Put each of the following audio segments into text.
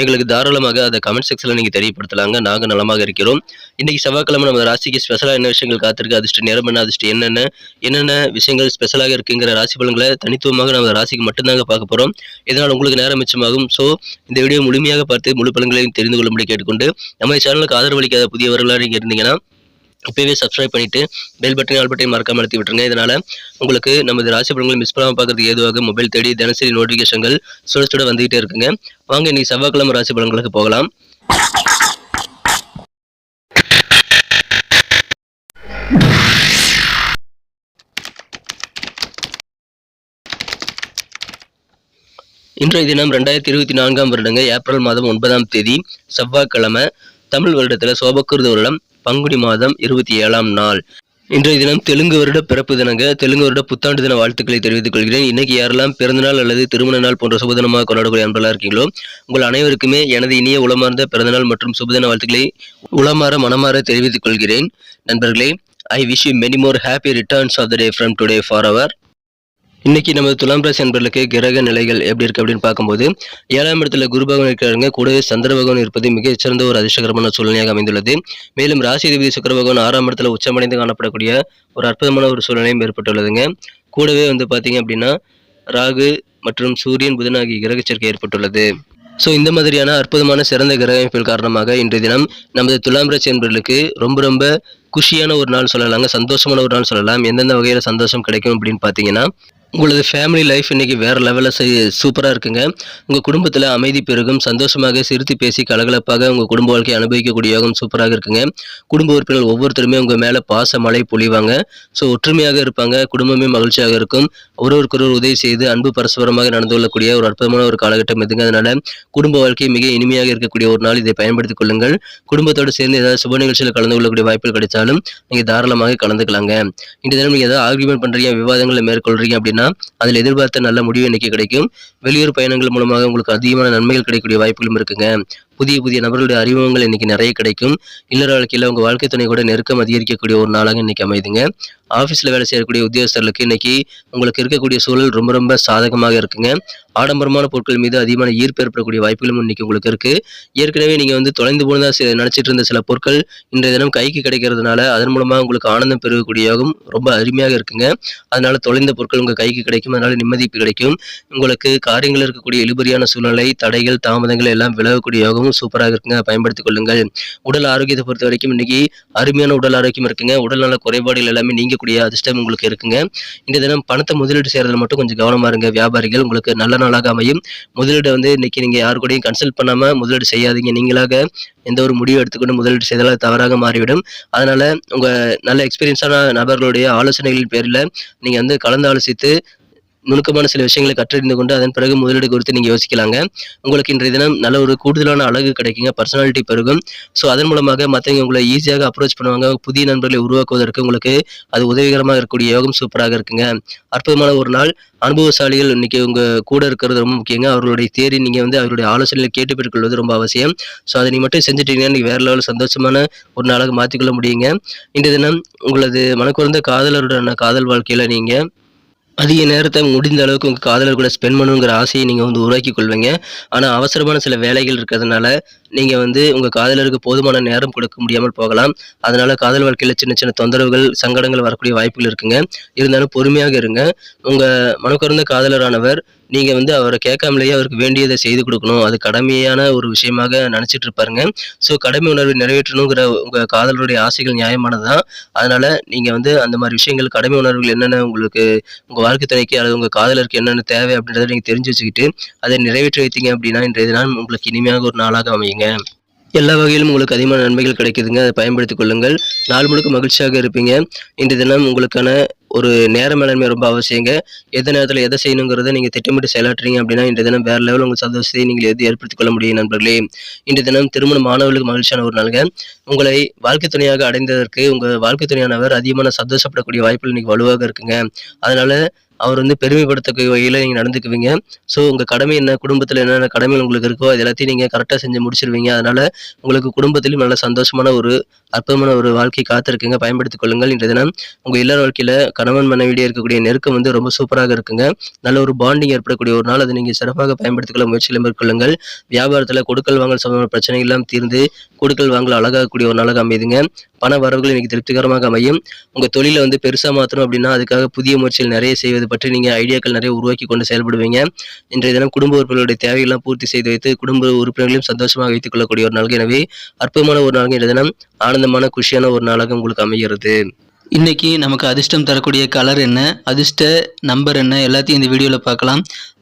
எங்களுக்கு தாராளமாக அதை கமெண்ட் செக்ஷனில் நீங்கள் தெரியப்படுத்தலாங்க. நாங்கள் நலமாக இருக்கிறோம். இன்றைக்கி செவ்வாய்க்கிழமை நம்ம ராசிக்கு ஸ்பெஷலாக என்ன விஷயங்கள் காத்திருக்கு? அதிர்ஷ்ட நேரம் என்ன? அதிர்ஷ்டம் என்னென்ன? என்னென்ன விஷயங்கள் ஸ்பெஷலாக இருக்குங்கிற ராசி பலன்களை தனித்துவமாக நம்ம ராசிக்கு மட்டும்தாங்க பார்க்க போகிறோம் இதனால் உங்களுக்கு நேரம் மிச்சமாகும். ஸோ இந்த வீடியோ முழுமையாக பார்த்து முழு பலன்களையும் தெரிந்து கொள்ளும்படி கேட்டுக்கொண்டு நம்ம சேனலுக்கு ஆதரவளிக்காத புதியவர்களாக நீங்கள் இருந்தீங்கன்னா இப்போவே சப்ஸ்கிரைப் பண்ணிட்டு பெல் பட்டனை ஆல் பட்டனை மறக்காமல் அழுத்தி விட்டுருங்க. இதனால் உங்களுக்கு நமது ராசி படங்களை மிஸ் பண்ணாமல் பார்க்கறதுக்கு ஏதுவாக மொபைல் தேடி தினசரி நோட்டிஃபிகேஷன்கள் சுட சுட வந்துகிட்டே இருக்குங்க. வாங்க நீ செவ்வாய்க்கிழமை ராசி படங்களுக்கு போகலாம். இன்றைய தினம் ரெண்டாயிரத்தி இருபத்தி நான்காம் வருடங்க ஏப்ரல் மாதம் ஒன்பதாம் தேதி செவ்வாய்க்கிழமை தமிழ் வருடத்தில் சோபக்கிருத வருடம். பங்குனி மாதம் இருபத்தி ஏழாம் நாள். இன்றைய தினம் தெலுங்கு வருட பிறப்பு தினங்க தெலுங்கு வருட புத்தாண்டு தின வாழ்த்துக்களை தெரிவித்துக் கொள்கிறேன். இன்னைக்கு யாரெல்லாம் பிறந்தநாள் அல்லது திருமண நாள் போன்ற சுபதினமாக கொண்டாடக்கூடிய அன்பர்களாக இருக்கீங்களோ உங்கள் அனைவருக்குமே எனது இனிய உளமார்ந்த பிறந்தநாள் மற்றும் சுபதின வாழ்த்துக்களை உளமாற மனமாற தெரிவித்துக் கொள்கிறேன். நண்பர்களே I wish you many more happy returns of the day from today for our இன்னைக்கு நமது துலாம் ராசி அன்பர்களுக்கு கிரக நிலைகள் எப்படி இருக்கு அப்படின்னு பார்க்கும்போது ஏழாம் இடத்துல குரு பகவான் இருக்கிறாங்க கூடவே சந்திர பகவான் இருப்பது மிகச் சிறந்த ஒரு அதிர்ஷ்டகரமான சூழ்நிலையாக அமைந்துள்ளது. மேலும் ராசி அதிபதி சுக்கர பகவான் ஆறாம் இடத்துல உச்சமடைந்து காணப்படக்கூடிய ஒரு அற்புதமான ஒரு சூழ்நிலையும் ஏற்பட்டுள்ளதுங்க. கூடவே வந்து பார்த்தீங்க அப்படின்னா ராகு மற்றும் சூரியன் புதன் ஆகிய கிரக சேர்க்கை ஏற்பட்டுள்ளது. ஸோ இந்த மாதிரியான அற்புதமான சிறந்த கிரக அமைப்பில் காரணமாக இன்றைய தினம் நமது துலாம் ராசி என்பவர்களுக்கு ரொம்ப ரொம்ப குஷியான ஒரு நாள் சொல்லலாங்க சந்தோஷமான ஒரு நாள் சொல்லலாம். எந்தெந்த வகையில் சந்தோஷம் கிடைக்கும் அப்படின்னு பார்த்தீங்கன்னா உங்களது ஃபேமிலி லைஃப் இன்னைக்கு வேறு லெவலில் சூப்பராக இருக்குங்க. உங்கள் குடும்பத்தில் அமைதி பெருகும் சந்தோஷமாக சிரித்து பேசி கலகலப்பாக உங்கள் குடும்ப வாழ்க்கையை அனுபவிக்கக்கூடிய யோகம் சூப்பராக இருக்குங்க. குடும்ப உறுப்பினர்கள் ஒவ்வொருத்தருமே உங்கள் மேலே பாச மழை பொழிவாங்க. ஸோ ஒற்றுமையாக இருப்பாங்க குடும்பமே மகிழ்ச்சியாக இருக்கும். ஒருவருக்கொருவர் உதவி செய்து அன்பு பரஸ்பரமாக நடந்து கொள்ளக்கூடிய ஒரு அற்புதமான ஒரு காலகட்டம் இதுங்க. அதனால் குடும்ப வாழ்க்கை மிக இனிமையாக இருக்கக்கூடிய ஒரு நாள் இதை பயன்படுத்திக் கொள்ளுங்கள். குடும்பத்தோடு சேர்ந்து ஏதாவது சுப நிகழ்ச்சியில் கலந்து கொள்ளக்கூடிய வாய்ப்புகள் கிடைச்சாலும் நீங்கள் தாராளமாக கலந்துக்கலாங்க. இந்த தினம் நீங்கள் ஏதாவது ஆர்குமெண்ட் பண்ணுறீங்க விவாதங்களை மேற்கொள்கிறீங்க அப்படின்னா அதில் எதிர்பார்த்த நல்ல முடிவு இன்னைக்கு கிடைக்கும். வெளியூர் பயணங்கள் மூலமாக உங்களுக்கு அதிகமான நன்மைகள் கிடைக்கக்கூடிய வாய்ப்புகளும் இருக்குங்க. புதிய புதிய நபர்களுடைய அறிமுகங்கள் இன்னைக்கு நிறைய கிடைக்கும். இல்லற வாழ்க்கையில் உங்கள் வாழ்க்கை துணை கூட நெருக்கம் அதிகரிக்கக்கூடிய ஒரு நாளாக இன்னைக்கு அமைதுங்க. ஆஃபீஸில் வேலை செய்யக்கூடிய உத்தியோகஸ்தர்களுக்கு இன்னைக்கு உங்களுக்கு இருக்கக்கூடிய சூழல் ரொம்ப ரொம்ப சாதகமாக இருக்குங்க. ஆடம்பரமான பொருட்கள் மீது அதிகமான ஈர்ப்பு ஏற்படக்கூடிய வாய்ப்புகளும் இன்னைக்கு உங்களுக்கு இருக்கு. ஏற்கனவே நீங்கள் வந்து தொலைந்து போனதா சி- நினைச்சிட்டு இருந்த சில பொருட்கள் இன்றைய தினம் கைக்கு கிடைக்கிறதுனால அதன் மூலமாக உங்களுக்கு ஆனந்தம் பெருகக்கூடிய யோகம் ரொம்ப அருமையாக இருக்குங்க. அதனால தொலைந்த பொருட்கள் உங்கள் கைக்கு கிடைக்கும். அதனால நிம்மதி கிடைக்கும். உங்களுக்கு காரியங்கள் இருக்கக்கூடிய இழுபறியான சூழ்நிலை தடைகள் தாமதங்கள் எல்லாம் விலகக்கூடிய யோகமும் சூப்பராக இருக்குங்க. பயன்படுத்திக் கொள்ளுங்கள். உடல் ஆரோக்கியத்தை பொறுத்த வரைக்கும் இன்னைக்கு அருமையான உடல் ஆரோக்கியம் இருக்குங்க. உடல் நல குறைபாடுகள் எல்லாமே நீங்கக்கூடிய அதிர்ஷ்டம் உங்களுக்கு இருக்குங்க. இந்த தினம் பணத்தை முதலீடு செய்யறதுல மட்டும் கொஞ்சம் கவனமா இருங்க. வியாபாரிகள் உங்களுக்கு நல்ல நாளாக அமையும். முதலீடு வந்து இன்னைக்கு நீங்க யாரு கூடயும் கன்சல்ட் பண்ணாம முதலீடு செய்யாதீங்க. நீங்களாக எந்த ஒரு முடிவு எடுத்துக்கொண்டு முதலீடு செய்தாலும் தவறாக மாறிவிடும். அதனால உங்க நல்ல எக்ஸ்பீரியன்ஸான நபர்களுடைய ஆலோசனைகளின் பேரில் நீங்க வந்து கலந்து ஆலோசித்து நுணுக்கமான சில விஷயங்களை கற்றறிந்து கொண்டு அதன் பிறகு முதலீடு குறித்து நீங்கள் யோசிக்கலாங்க. உங்களுக்கு இன்றைய தினம் நல்ல ஒரு கூடுதலான அழகு கிடைக்குங்க. பர்சனாலிட்டி பெருகும். ஸோ அதன் மூலமாக மற்றவங்க உங்களை ஈஸியாக அப்ரோச் பண்ணுவாங்க. புதிய நண்பர்களை உருவாக்குவதற்கு உங்களுக்கு அது உதவிகரமாக இருக்கக்கூடிய யோகம் சூப்பராக இருக்குங்க. அற்புதமான ஒரு நாள். அனுபவசாலிகள் இன்னைக்கு உங்க கூட இருக்கிறது ரொம்ப முக்கியங்க. அவர்களுடைய தேரி நீங்க வந்து அவருடைய ஆலோசனைகளை கேட்டு பெற்றுக்கொள்வது ரொம்ப அவசியம். ஸோ அதை நீ மட்டும் செஞ்சுட்டீங்கன்னா நீங்க வேற லெவல் சந்தோஷமான ஒரு நாளாக மாற்றிக்கொள்ள முடியுங்க. இன்றைய தினம் உங்களது மனக்குறந்த காதலருடனான காதல் வாழ்க்கையில நீங்க அதிக நேரத்தை முடிந்த அளவுக்கு உங்கள் காதலர் கூட ஸ்பெண்ட் பண்ணுங்கிற ஆசையை நீங்கள் வந்து உருவாக்கி கொள்வீங்க. ஆனால் அவசரமான சில வேலைகள் இருக்கிறதுனால நீங்கள் வந்து உங்கள் காதலருக்கு போதுமான நேரம் கொடுக்க முடியாமல் போகலாம். அதனால் காதல் வாழ்க்கையில் சின்ன சின்ன தொந்தரவுகள் சங்கடங்கள் வரக்கூடிய வாய்ப்புகள் இருக்குங்க. இருந்தாலும் பொறுமையாக இருங்க. உங்கள் மனக்கருந்த காதலரானவர் நீங்கள் வந்து அவரை கேட்காமலேயே அவருக்கு வேண்டியதை செய்து கொடுக்கணும். அது கடமையான ஒரு விஷயமாக நினச்சிட்டு இருப்பாருங்க. ஸோ கடமை உணர்வை நிறைவேற்றணுங்கிற உங்கள் காதலருடைய ஆசைகள் நியாயமானது தான் அதனால் நீங்கள் வந்து அந்த மாதிரி விஷயங்கள் கடமை உணர்வுகள் என்னென்ன உங்களுக்கு உங்கள் வாழ்க்கை துணைக்கு அல்லது உங்கள் காதலருக்கு என்னென்ன தேவை அப்படின்றத நீங்கள் தெரிஞ்சு வச்சுக்கிட்டு அதை நிறைவேற்றி வைத்தீங்க அப்படின்னா இன்றைய தினம் உங்களுக்கு இனிமையாக ஒரு நாளாக அமையுங்க. எல்லா வகையிலும் உங்களுக்கு அதிகமான நன்மைகள் கிடைக்குதுங்க. அதை பயன்படுத்திக் கொள்ளுங்கள். நாள் முழுக்க மகிழ்ச்சியாக இருப்பீங்க. இன்று தினம் உங்களுக்கான ஒரு நேர மேலாண்மை ரொம்ப அவசியங்க. எந்த நேரத்தில் எதை செய்யணுங்கிறத நீங்கள் திட்டமிட்டு செயலாற்றுறீங்க அப்படின்னா இன்றைய தினம் வேறு லெவல் உங்கள் சந்தோஷத்தை நீங்கள் எது ஏற்படுத்திக் கொள்ள முடியும் நண்பர்களே? இன்றைய தினம் திருமண மாணவர்களுக்கு மகிழ்ச்சியான ஒரு நாளுங்க. உங்களை வாழ்க்கை துணையாக அடைந்ததற்கு உங்கள் வாழ்க்கை துணையானவர் அதிகமான சந்தோஷப்படக்கூடிய வாய்ப்புகள் இன்றைக்கி வலுவாக இருக்குங்க. அதனால் அவர் வந்து பெருமைப்படுத்தக்கூடிய வகையில் நீங்கள் நடந்துக்குவீங்க. ஸோ உங்கள் கடமை என்ன? குடும்பத்தில் என்னென்ன கடமைகள் உங்களுக்கு இருக்கோ அது எல்லாத்தையும் நீங்கள் கரெக்டாக செஞ்சு முடிச்சிருவீங்க. அதனால் உங்களுக்கு குடும்பத்திலும் நல்ல சந்தோஷமான ஒரு அற்புதமான ஒரு வாழ்க்கை காத்திருக்குங்க. பயன்படுத்திக் கொள்ளுங்கள். இன்றைய தினம் உங்கள் இல்லற வாழ்க்கையில் கணவன் மனைவியிடையே இருக்கக்கூடிய நெருக்கம் வந்து ரொம்ப சூப்பராக இருக்குங்க. நல்ல ஒரு பாண்டிங் ஏற்படக்கூடிய ஒரு நாள். அதை நீங்கள் சிறப்பாக பயன்படுத்திக்கொள்ள முயற்சியில் மேற்கொள்ளுங்கள். வியாபாரத்தில் கொடுக்கல் வாங்கல் சம்பந்தமான பிரச்சனைகள்லாம் தீர்ந்து கொடுக்கல் வாங்கல் அழகாகக்கூடிய ஒரு நாளாக அமைதுங்க. பண வரவுகள் எனக்கு திருப்திகரமாக அமையும். உங்கள் தொழிலை வந்து பெருசாக மாற்றணும் அப்படின்னா அதுக்காக புதிய முயற்சிகள் நிறைய செய்வது பற்றி நீங்கள் ஐடியாக்கள் நிறைய உருவாக்கி கொண்டு செயல்படுவீங்க. இன்றைய தினம் குடும்ப உறுப்பினர்களுடைய தேவையெல்லாம் பூர்த்தி செய்து வைத்து குடும்ப உறுப்பினர்களையும் சந்தோஷமாக வைத்துக் கொள்ளக்கூடிய ஒரு நாள். எனவே அற்புதமான ஒரு நாளாக இன்றைய தினம். ஆனந்தமான குஷியான ஒரு நாளாக உங்களுக்கு அமைகிறது. இன்றைக்கி நமக்கு அதிர்ஷ்டம் தரக்கூடிய கலர் என்ன? அதிர்ஷ்ட நம்பர் என்ன? எல்லாத்தையும் இந்த வீடியோவில் பார்க்கலாம்.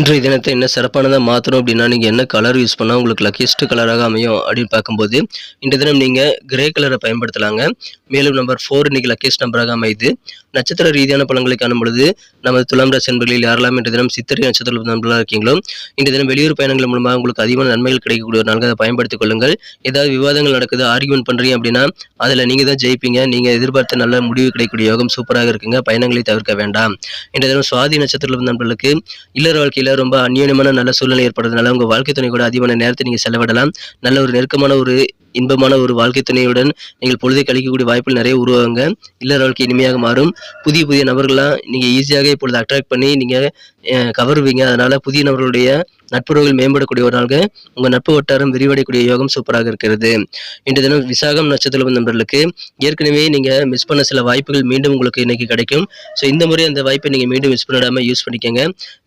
இன்றைய தினத்தை என்ன சிறப்பானதாக மாற்றணும் அப்படின்னா நீங்கள் என்ன கலர் யூஸ் பண்ணால் உங்களுக்கு லக்கியஸ்ட் கலராக அமையும் அப்படின்னு பார்க்கும்போது இன்றைய தினம் நீங்கள் கிரே கலரை பயன்படுத்தலாங்க. மேலும் நம்பர் ஃபோர் இன்னைக்கு லக்கியஸ்ட் நம்பராக அமையுது. நட்சத்திர ரீதியான பழங்களை காணும் பொழுது நமது துலாம் ராசி நண்பர்களில் யாரெல்லாம் இன்றைய தினம் சித்திரை நட்சத்திர நண்பர்களாக இருக்கீங்களோ இன்றைய தினம் வெளியூர் பயணங்கள் மூலமாக உங்களுக்கு அதிகமான நன்மைகள் கிடைக்கக்கூடிய ஒரு நாளாக அதை பயன்படுத்திக் கொள்ளுங்கள். ஏதாவது விவாதங்கள் நடக்குது ஆர்கியூமெண்ட் பண்ணுறீங்க அப்படின்னா அதில் நீங்கள் தான் ஜெயிப்பீங்க. நீங்கள் எதிர்பார்த்த நல்ல முடிவு கிடைக்கக்கூடிய யோகம் சூப்பராக இருக்குங்க. பயணங்களை தவிர்க்க வேண்டாம். இன்றைய தினம் சுவாதி நட்சத்திர நண்பர்களுக்கு இல்லற வாழ்க்கையில் ரொம்ப அந்யோன்யமான நல்ல சூழ்நிலை ஏற்படுறதுனால உங்கள் வாழ்க்கை துணை கூட அதிகமான நேரத்தை நீங்கள் செலவிடலாம். நல்ல ஒரு நெருக்கமான ஒரு இன்பமான ஒரு வாழ்க்கை துணையுடன் நீங்கள் பொழுதை கழிக்கக்கூடிய வாய்ப்புகள் நிறைய உருவாங்க இல்லற வாழ்க்கை இனிமையாக மாறும். புதிய புதிய நபர்கள்லாம் நீங்கள் ஈஸியாக இப்பொழுது அட்ராக்ட் பண்ணி நீங்கள் கவருவீங்க. அதனால புதிய நபர்களுடைய நட்புறவுகள் மேம்படக்கூடிய ஒரு நாளாக உங்கள் நட்பு வட்டாரம் விரிவடையக்கூடிய யோகம் சூப்பராக இருக்கிறது. இன்று தினம் விசாகம் நட்சத்திரம் நண்பர்களுக்கு ஏற்கனவே நீங்கள் மிஸ் பண்ண சில வாய்ப்புகள் மீண்டும் உங்களுக்கு இன்னைக்கு கிடைக்கும். ஸோ இந்த முறை அந்த வாய்ப்பை நீங்கள் மீண்டும் மிஸ் பண்ணிடாமல் யூஸ் பண்ணிக்கோங்க.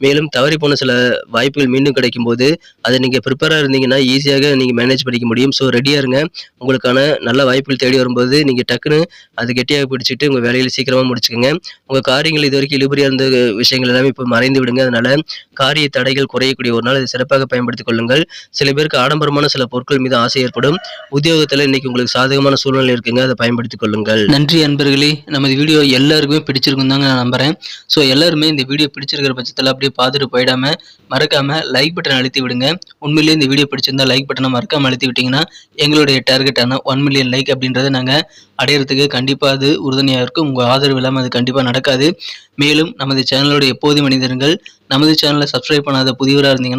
மேலும் தவறி போன சில வாய்ப்புகள் மீண்டும் கிடைக்கும் போது அதை நீங்கள் ப்ரிப்பேராக இருந்தீங்கன்னா ஈஸியாக நீங்கள் மேனேஜ் பண்ணிக்க முடியும். ஸோ ரெடியாக இருங்க. உங்களுக்கான நல்ல வாய்ப்புகள் தேடி வரும்போது நீங்கள் டக்குன்னு அது கெட்டியாக பிடிச்சிட்டு உங்கள் வேலையில் சீக்கிரமாக முடிச்சுக்கோங்க. உங்கள் காரியங்கள் இது வரைக்கும் இழுபறியாக இருந்த விஷயங்கள் எல்லாமே இப்போ மறைந்து விடுங்க. அதனால காரிய தடைகள் குறையக்கூடிய ஒரு நாள் இதை சிறப்பாக பயன்படுத்திக் கொள்ளுங்கள். சில பேருக்கு ஆடம்பரமான சில பொருட்கள் மீது ஆசை ஏற்படும். உத்தியோகத்தில் இன்னைக்கு உங்களுக்கு சாதகமான சூழ்நிலை இருக்குங்க அதை பயன்படுத்திக் கொள்ளுங்கள். நன்றி அன்பர்களே. நமது வீடியோ எல்லாருக்குமே பிடிச்சிருக்கும் தாங்க நான் நம்புறேன். ஸோ எல்லாருமே இந்த வீடியோ பிடிச்சிருக்கிற பட்சத்தில் அப்படியே பார்த்துட்டு போயிடாம மறக்காம லைக் பட்டன் அழுத்தி விடுங்க. உண்மையிலேயே இந்த வீடியோ பிடிச்சிருந்தா லைக் பட்டனை மறக்காம அழுத்தி விட்டீங்கன்னா எங்களுடைய டார்கெட்டான ஒன் மில்லியன் லைக் அப்படின்றத நாங்கள் அடையிறதுக்கு கண்டிப்பாக அது உறுதுணையாக இருக்கும். உங்கள் ஆதரவு இல்லாமல் அது கண்டிப்பாக நடக்காது. மேலும் நமது சேனலோட எப்போதும் மனிதர்கள் நமது சேனலை சப்ஸ்கிரைப் பண்ணாத புதியவராக இருந்தீங்கன்னா